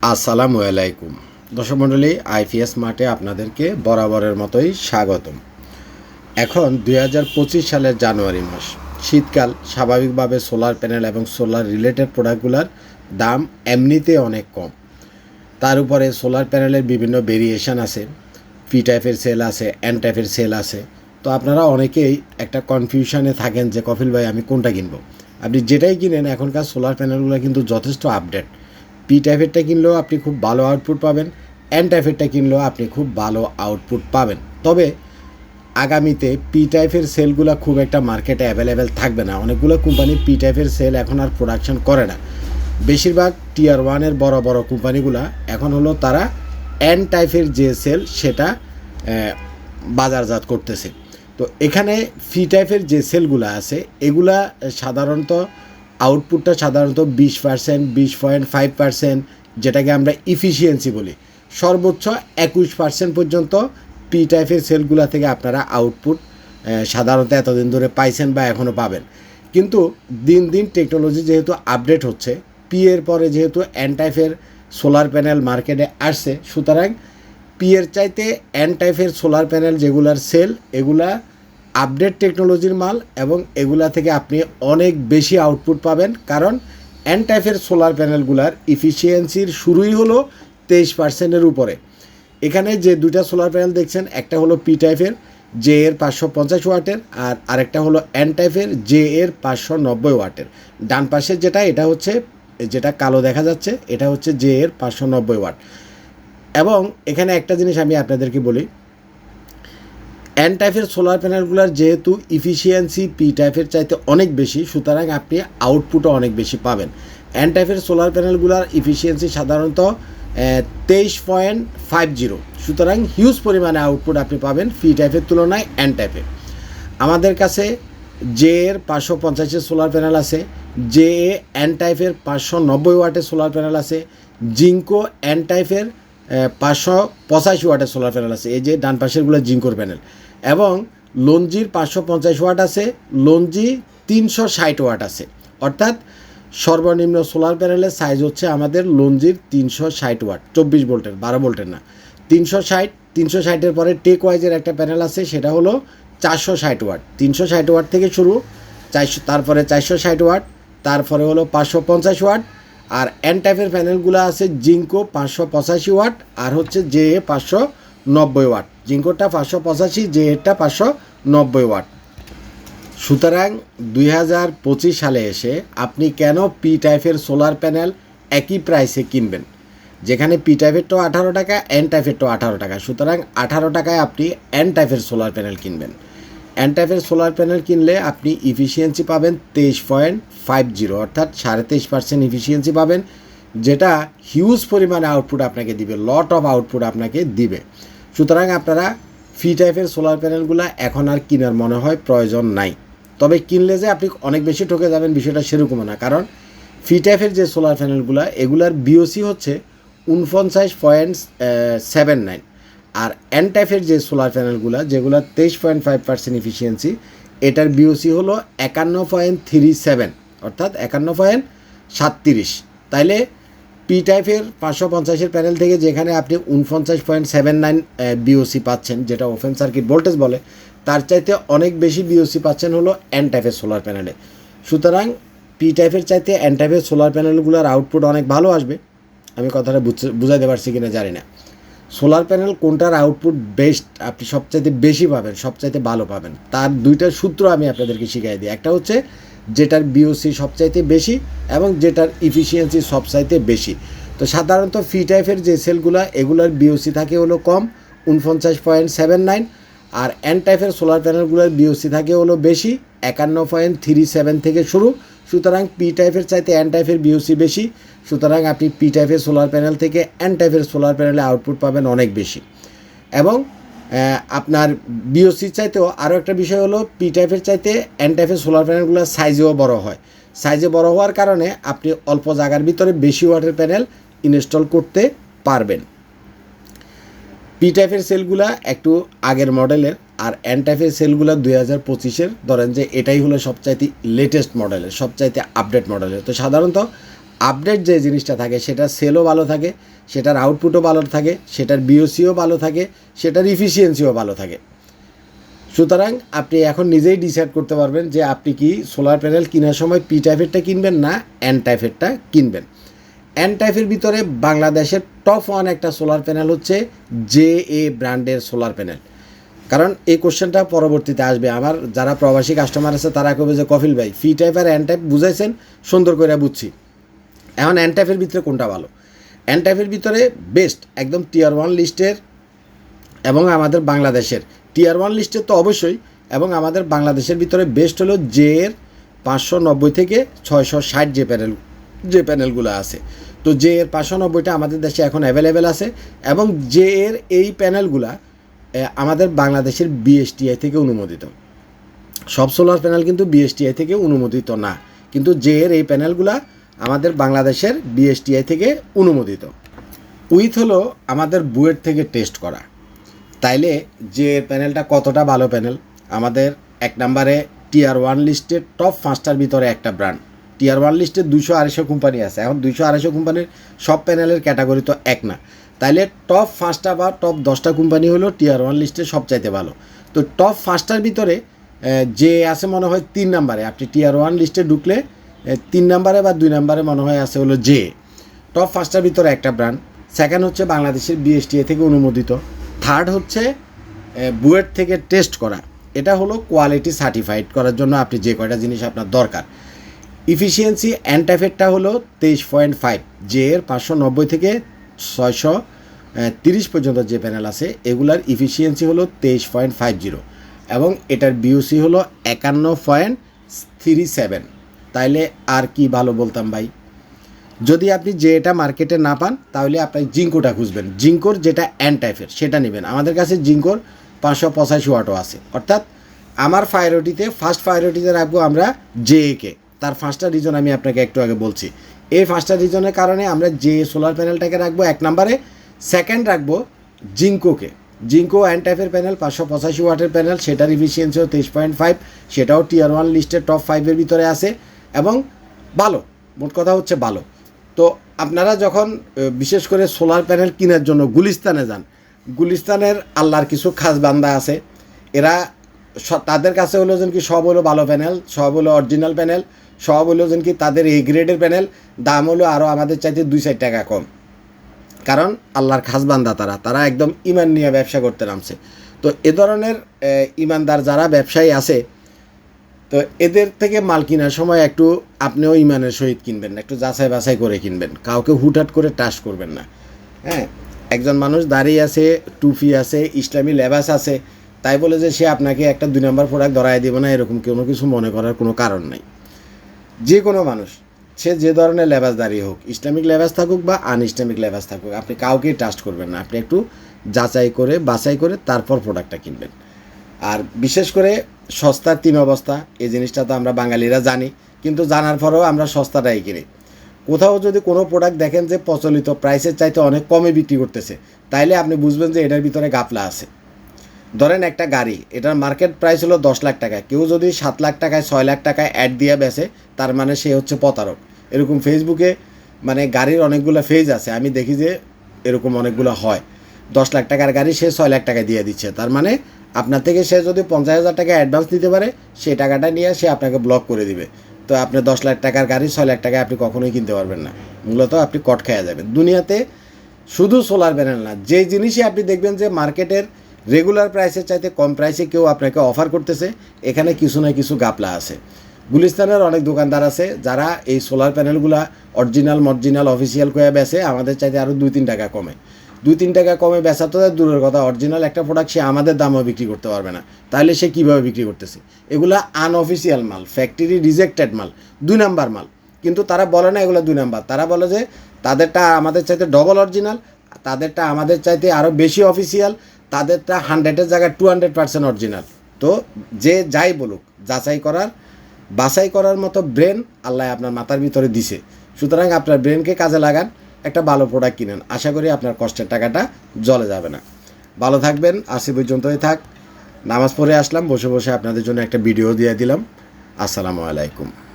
আসসালামু আলাইকুম। দর্শক মণ্ডলী, আইপিএস মাঠে আপনাদেরকে বরাবরের মতোই স্বাগতম। এখন দু হাজার পঁচিশ সালের জানুয়ারি মাস। শীতকাল স্বাভাবিকভাবে সোলার প্যানেল এবং সোলার রিলেটেড প্রোডাক্টগুলোর দাম এমনিতে অনেক কম। তার উপরে সোলার প্যানেলের বিভিন্ন ভেরিয়েশন আছে। পি টাইপের সেল আছে এন টাইপের সেল আছে। তো আপনারা অনেকেই একটা কনফিউশনে থাকেন যে কফিল ভাই, আমি কোনটা কিনবো? আপনি যেটাই কিনেন, এখনকার সোলার প্যানেলগুলো কিন্তু যথেষ্ট আপডেট পি টাইপেরটা কিনলেও আপনি খুব ভালো আউটপুট পাবেন এন টাইপেরটা কিনলেও আপনি খুব ভালো আউটপুট পাবেন। তবে আগামীতে পি টাইপের সেলগুলো খুব একটা মার্কেটে অ্যাভেলেবেল থাকবে না। অনেকগুলো কোম্পানি পি টাইপের সেল এখন আর প্রোডাকশন করে না। বেশিরভাগ টিয়ার ওয়ানের বড় বড় কোম্পানিগুলো এখন হলো তারা এন টাইপের যে সেল সেটা বাজারজাত করতেছে। তো এখানে ফি টাইপের যে সেলগুলো আছে, এগুলা সাধারণত আউটপুটটা সাধারণত বিশ পার্সেন্ট বিশ পয়েন্ট ফাইভ পার্সেন্ট যেটাকে আমরা ইফিসিয়েন্সি বলি। সর্বোচ্চ একুশ পার্সেন্ট পর্যন্ত পি টাইপের সেলগুলো থেকে আপনারা আউটপুট সাধারণত এতদিন ধরে পাইছেন বা এখনও পাবেন। কিন্তু দিন দিন টেকনোলজি যেহেতু আপডেট হচ্ছে পি এর পরে যেহেতু এন টাইপের সোলার প্যানেল মার্কেটে আসছে, সুতরাং পি এর চাইতে এন টাইপের সোলার প্যানেল যেগুলার সেল এগুলা আপডেট টেকনোলজির মাল এবং এগুলা থেকে আপনি অনেক বেশি আউটপুট পাবেন। কারণ এন টাইপের সোলার প্যানেলগুলার ইফিসিয়েন্সির শুরুই হলো তেইশ পার্সেন্টের উপরে। এখানে যে দুইটা সোলার প্যানেল দেখছেন, একটা হলো পি টাইপের জে এর পাঁচশো পঞ্চাশ ওয়াটের আর আরেকটা হলো এন টাইপের জে এর পাঁচশো নব্বই ওয়াটের। ডান পাশের যেটা, এটা হচ্ছে, যেটা কালো দেখা যাচ্ছে, এটা হচ্ছে জে এর পাঁচশো নব্বই ওয়াট। এবং এখানে একটা জিনিস আমি আপনাদেরকে বলি এন টাইপের সোলার প্যানেলগুলোর যেহেতু ইফিসিয়েন্সি পি টাইপের চাইতে অনেক বেশি, সুতরাং আপনি আউটপুটও অনেক বেশি পাবেন। এন টাইপের সোলার প্যানেলগুলোর ইফিসিয়েন্সি সাধারণত তেইশ পয়েন্ট ফাইভ জিরো সুতরাং হিউজ পরিমাণে আউটপুট আপনি পাবেন পি টাইপের তুলনায় এন টাইপের আমাদের কাছে জে এর পাঁচশো পঞ্চাশের সোলার প্যানেল আছে জে এ এন টাইপের পাঁচশো নব্বই ওয়াটের সোলার প্যানেল আছে জিঙ্কো এন টাইপের পাঁচশো পঁচাশি ওয়াটের সোলার প্যানেল আছে, এই যে ডান পাশেরগুলো জিঙ্কোর প্যানেল এবং লঞ্জির পাঁচশো পঞ্চাশ ওয়াট আছে, লঞ্জি তিনশো ষাট ওয়াট আছে। অর্থাৎ সর্বনিম্ন সোলার প্যানেলের সাইজ হচ্ছে আমাদের লঞ্জির তিনশো ষাট ওয়াট, চব্বিশ ভোল্টের, বারো ভোল্টের না। তিনশো ষাট, তিনশো ষাটের পরে টেক ওয়াইজের একটা প্যানেল আছে, সেটা হলো চারশো ষাট ওয়াট। তিনশো ষাট ওয়াট থেকে শুরু, চারশো, তারপরে চারশো ষাট ওয়াট, তারপরে হলো পাঁচশো পঞ্চাশ ওয়াট, আর এন টাইপের প্যানেলগুলো আছে জিঙ্কো পাঁচশো পঁচাশি ওয়াট, আর হচ্ছে জে এ পাঁচশো নব্বই ওয়াট। জিঙ্কোটা পাঁচশো পঁচাশি জে এরটা পাঁচশো নব্বই ওয়াট। সুতরাং দুই হাজার পঁচিশ সালে এসে আপনি কেন পি টাইপের সোলার প্যানেল একই প্রাইসে কিনবেন? যেখানে পি টাইপেরটাও আঠারো টাকা এন টাইপেরটাও আঠারো টাকা। সুতরাং আঠারো টাকায় আপনি এন টাইপের সোলার প্যানেল কিনবেন। এন টাইপের সোলার প্যানেল কিনলে আপনি ইফিসিয়েন্সি পাবেন তেইশ পয়েন্ট ফাইভ জিরো, অর্থাৎ সাড়ে তেইশ পার্সেন্ট ইফিসিয়েন্সি পাবেন, যেটা হিউজ পরিমাণে আউটপুট আপনাকে দিবে লট অফ আউটপুট আপনাকে দিবে। সুতরাং আপনারা ফি টাইপের সোলার প্যানেলগুলো এখন আর কেনার মনে হয় প্রয়োজন নাই। তবে কিনলে যে আপনি অনেক বেশি ঠকে যাবেন বিষয়টা সেরকমও না, কারণ ফি টাইপের যে সোলার প্যানেলগুলো, এগুলার বিওসি হচ্ছে উনপঞ্চাশ পয়েন্ট সেভেন নাইন আর এন টাইপের যে সোলার প্যানেলগুলো, যেগুলো তেইশ পয়েন্ট ফাইভ পার্সেন্ট ইফিসিয়েন্সি এটার বিওসি হলো একান্ন পয়েন্ট থ্রি সেভেন, অর্থাৎ একান্ন পয়েন্ট সাতত্রিশ। তাইলে পি টাইপের পাঁচশো পঞ্চাশের প্যানেল থেকে যেখানে আপনি উনপঞ্চাশ পয়েন্ট সেভেন নাইন বিওসি পাচ্ছেন, যেটা ওপেন সার্কিট ভোল্টেজ বলে। তার চাইতে অনেক বেশি বিওসি পাচ্ছেন হলো এন টাইপের সোলার প্যানেলে সুতরাং পি টাইপের চাইতে এন টাইপের সোলার প্যানেলগুলোর আউটপুট অনেক ভালো আসবে। আমি কথাটা বুঝাইতে পারছি কিনা জানি না। সোলার প্যানেল কোনটার আউটপুট বেস্ট আপনি সবচাইতে বেশি পাবেন, সবচাইতে ভালো পাবেন? তার দুইটা সূত্র আমি আপনাদেরকে শিখাই দিই। একটা হচ্ছে যেটার বিওসি সবচাইতে বেশি এবং যেটার ইফিসিয়েন্সি সবচাইতে বেশি। তো সাধারণত ফি টাইপের যে সেলগুলো এগুলোর বিওসি থাকে হলো কম উনপঞ্চাশ পয়েন্ট সেভেন নাইন আর এন টাইপের সোলার প্যানেলগুলোর বিওসি থাকে হলো বেশি, একান্ন পয়েন্ট থ্রি সেভেন থেকে শুরু। সুতরাং পি টাইপের চাইতে এন টাইপের বিওসি বেশি, সুতরাং আপনি পি টাইপের সোলার প্যানেল থেকে এন টাইপের সোলার প্যানেলে আউটপুট পাবেন অনেক বেশি। এবং আপনার বিওসির চাইতেও আরও একটা বিষয় হলো পি টাইপের চাইতে এন টাইপের সোলার প্যানেলগুলো সাইজেও বড় হয়। সাইজে বড় হওয়ার কারণে আপনি অল্প জায়গার ভিতরে বেশি ওয়াটের প্যানেল ইনস্টল করতে পারবেন। পি টাইপের সেলগুলা একটু আগের মডেলের আর এন টাইপের সেলগুলো দুই হাজার পঁচিশের, ধরেন যে এটাই হলো সবচাইতে লেটেস্ট মডেলের সবচাইতে আপডেট মডেলের তো সাধারণত আপডেট যে জিনিসটা থাকে, সেটার সেলও ভালো থাকে, সেটার আউটপুটও ভালো থাকে, সেটার বিওসিও ভালো থাকে, সেটার ইফিসিয়েন্সিও ভালো থাকে। সুতরাং আপনি এখন নিজেই ডিসাইড করতে পারবেন যে আপনি কি সোলার প্যানেল কেনার সময় পি টাইপেরটা কিনবেন না এন টাইপেরটা কিনবেন। এন টাইপের ভিতরে বাংলাদেশের টপ ওয়ান একটা সোলার প্যানেল হচ্ছে জে এ ব্র্যান্ডের সোলার প্যানেল কারণ এই কোশ্চেনটা পরবর্তীতে আসবে। আমার যারা প্রবাসী কাস্টমার আছে, তারা কবে যে কফিল ভাই ফি টাইপ আর এন টাইপ বুঝাইছেন, সুন্দর করে বুঝছি। এখন এন টাইপের ভিতরে কোনটা ভালো? এন টাইপের ভিতরে বেস্ট একদম টিয়ার ওয়ান লিস্টের এবং আমাদের বাংলাদেশের। টিয়ার ওয়ান লিস্টের তো অবশ্যই এবং আমাদের বাংলাদেশের ভিতরে বেস্ট হলো জে এর পাঁচশো নব্বই থেকে ছয়শো ষাট যে প্যানেল যে প্যানেলগুলো আছে। তো জে এর পাঁচশো নব্বইটা আমাদের দেশে এখন অ্যাভেলেবেল আছে এবং জে এর এই প্যানেলগুলা আমাদের বাংলাদেশের বিএসটিআই থেকে অনুমোদিত। সব সোলার প্যানেল কিন্তু বিএসটিআই থেকে অনুমোদিত না। কিন্তু জে এর এই প্যানেলগুলা আমাদের বাংলাদেশের বিএসটিআই থেকে অনুমোদিত। উইথ হলো আমাদের বুয়েট থেকে টেস্ট করা। তাইলে যে প্যানেলটা কতটা ভালো প্যানেল? আমাদের এক নম্বরে টিয়ার ওয়ান লিস্টের টপ পাঁচটার ভিতরে একটা ব্র্যান্ড টিয়ার ওয়ান লিস্টে দুশো আড়াইশো কোম্পানি আছে। এখন দুশো আড়াইশো কোম্পানির সব প্যানেলের ক্যাটাগরি তো এক না। তাইলে টপ পাঁচটা বা টপ দশটা কোম্পানি হলো টিয়ার ওয়ান লিস্টে সবচাইতে ভালো। তো টপ পাঁচটার ভিতরে যে আছে মনে হয় তিন নাম্বারে। আপনি টিয়ার ওয়ান লিস্টে ঢুকলে তিন নাম্বারে বা দুই নাম্বারে মনে হয় আছে হলো জে টপ পাঁচটার ভিতরে একটা ব্র্যান্ড সেকেন্ড হচ্ছে বাংলাদেশের বিএসটিএ থেকে অনুমোদিত। থার্ড হচ্ছে বুয়েট থেকে টেস্ট করা। এটা হলো কোয়ালিটি সার্টিফাইড করার জন্য আপনি যে কয়টা জিনিস আপনার দরকার। ইফিসিয়েন্সি অ্যান্টাফেটটা হলো তেইশ পয়েন্ট ফাইভ জে এর পাঁচশো নব্বই থেকে ছয়শো তিরিশ পর্যন্ত যে প্যানেল আছে, এগুলার ইফিসিয়েন্সি হলো তেইশ পয়েন্ট ফাইভ জিরো। এবং এটার বিউসি হলো একান্ন পয়েন্ট থ্রি সেভেন। তাইলে আর কি ভালো বলতাম ভাই? যদি আপনি যে এটা মার্কেটে না পান তাহলে আপনি জিঙ্কোটা খুঁজবেন। জিঙ্কোর যেটা অ্যান টাইপের সেটা নেবেন। আমাদের কাছে জিঙ্কোর পাঁচশো পঁচাশি ওয়াটও আছে। অর্থাৎ আমার প্রায়োরিটিতে ফার্স্ট প্রায়োরিটিতে রাখব আমরা জে কে তার পাঁচটা রিজন আমি আপনাকে একটু আগে বলছি। এই পাঁচটা রিজনের কারণে আমরা যে সোলার প্যানেলটাকে রাখব এক নম্বরে সেকেন্ড রাখব জিঙ্কোকে। জিঙ্কো অ্যান্ড টাইপের প্যানেল পাঁচশো পঁচাশি ওয়াটের প্যানেল সেটার ইফিসিয়েন্সিও তেইশ পয়েন্ট ফাইভ সেটাও টিয়ার ওয়ান লিস্টের টপ ফাইভের ভিতরে আছে। এবং ভালো, মোট কথা হচ্ছে ভালো। তো আপনারা যখন বিশেষ করে সোলার প্যানেল কেনার জন্য গুলিস্তানে যান, গুলিস্তানের আল্লাহর কিছু খাস বান্দা আছে। এরা তাদের কাছে হলো যেন কি সব হলো ভালো প্যানেল, সব হলো অরিজিনাল প্যানেল, সব হলো যেন কি তাদের এই গ্রেডের প্যানেল, দাম হলো আরও আমাদের চাইতে দুই চার টাকা কম। কারণ আল্লাহর খাস বান্দা তারা তারা একদম ইমান নিয়ে ব্যবসা করতে নামছে। তো এ ধরনের ইমানদার যারা ব্যবসায়ী আছে তো এদের থেকে মাল কেনার সময় একটু আপনিও ইমানের সহিত কিনবেন না, একটু যাচাই বাছাই করে কিনবেন। কাউকে হুটহাট করে টাস করবেন না। হ্যাঁ? একজন মানুষ দাঁড়িয়ে আছে, টুপি আছে, ইসলামী লেবাস আছে, তাই বলে যে সে আপনাকে একটা দুই নম্বর প্রোডাক্ট ধরাই দেবে না, এরকম কোনো কিছু মনে করার কোনো কারণ নাই। যে কোনো মানুষ, সে যে ধরনের লেবাস দাঁড়িয়ে হোক, ইসলামিক লেবাস থাকুক বা আন ইসলামিক লেবাস থাকুক, আপনি কাউকেই ট্রাস্ট করবেন না। আপনি একটু যাচাই করে, বাছাই করে তারপর প্রোডাক্টটা কিনবেন। আর বিশেষ করে সস্তার তিন অবস্থা, এই জিনিসটা তো আমরা বাঙালিরা জানি, কিন্তু জানার পরেও আমরা সস্তাটাই কিনি। কোথাও যদি কোনো প্রোডাক্ট দেখেন যে প্রচলিত প্রাইসের চাইতে অনেক কমে বিক্রি করতেছে, তাইলে আপনি বুঝবেন যে এটার ভিতরে গাফলা আছে। ধরেন একটা গাড়ি, এটার মার্কেট প্রাইস হলো দশ লাখ টাকা, কেউ যদি সাত লাখ টাকায়, ছয় লাখ টাকায় অ্যাড দিয়ে বেচে, তার মানে সে হচ্ছে প্রতারক। এরকম ফেসবুকে মানে গাড়ির অনেকগুলো ফেজ আছে, আমি দেখি যে এরকম অনেকগুলো হয়। দশ লাখ টাকার গাড়ি সে ছয় লাখ টাকা দিয়ে দিচ্ছে, তার মানে আপনার থেকে সে যদি পঞ্চাশ হাজার টাকা অ্যাডভান্স দিতে পারে সেই টাকাটা নিয়ে সে আপনাকে ব্লক করে দিবে। তো আপনি দশ লাখ টাকার গাড়ি, ছয় লাখ টাকায় আপনি কখনোই কিনতে পারবেন না। মূলত আপনি কট খেয়ে যাবেন। দুনিয়াতে শুধু সোলার প্যানেল না, যে জিনিসই আপনি দেখবেন যে মার্কেটের রেগুলার প্রাইসের চাইতে কম প্রাইসে কেউ আপনাকে অফার করতেছে, এখানে কিছু না কিছু গাপলা আছে। গুলিস্তানের অনেক দোকানদার আছে, যারা এই সোলার প্যানেলগুলা অরিজিনাল মরিজিনাল অফিসিয়াল কয়ে বেছে আমাদের চাইতে আরও দুই তিন টাকা কমে। দুই তিন টাকা কমে বেচা তো দূরের কথা অরিজিনাল একটা প্রোডাক্ট সে আমাদের দামও বিক্রি করতে পারবে না। তাহলে সে কীভাবে বিক্রি করতেছে? এগুলা আনঅফিসিয়াল মাল ফ্যাক্টরি রিজেক্টেড মাল, দুই নাম্বার মাল। কিন্তু তারা বলে না এগুলো দুই নাম্বার, তারা বলে যে তাদেরটা আমাদের চাইতে ডবল অরিজিনাল তাদেরটা আমাদের চাইতে আরও বেশি অফিসিয়াল তাদেরটা হান্ড্রেডের জায়গায় টু হান্ড্রেড পার্সেন্ট অরিজিনাল তো যে যাই বলুক, যাচাই করার, বাছাই করার মতো ব্রেন আল্লাহ আপনার মাথার ভিতরে দিছে। সুতরাং আপনার ব্রেনকে কাজে লাগান একটা ভালো প্রোডাক্ট কিনেন। আশা করি আপনার কষ্টের টাকাটা জলে যাবে না। ভালো থাকবেন আসি পর্যন্তই থাক। নামাজ পড়ে আসলাম, বসে বসে আপনাদের জন্য একটা ভিডিও দিয়ে দিলাম। আসসালামু আলাইকুম।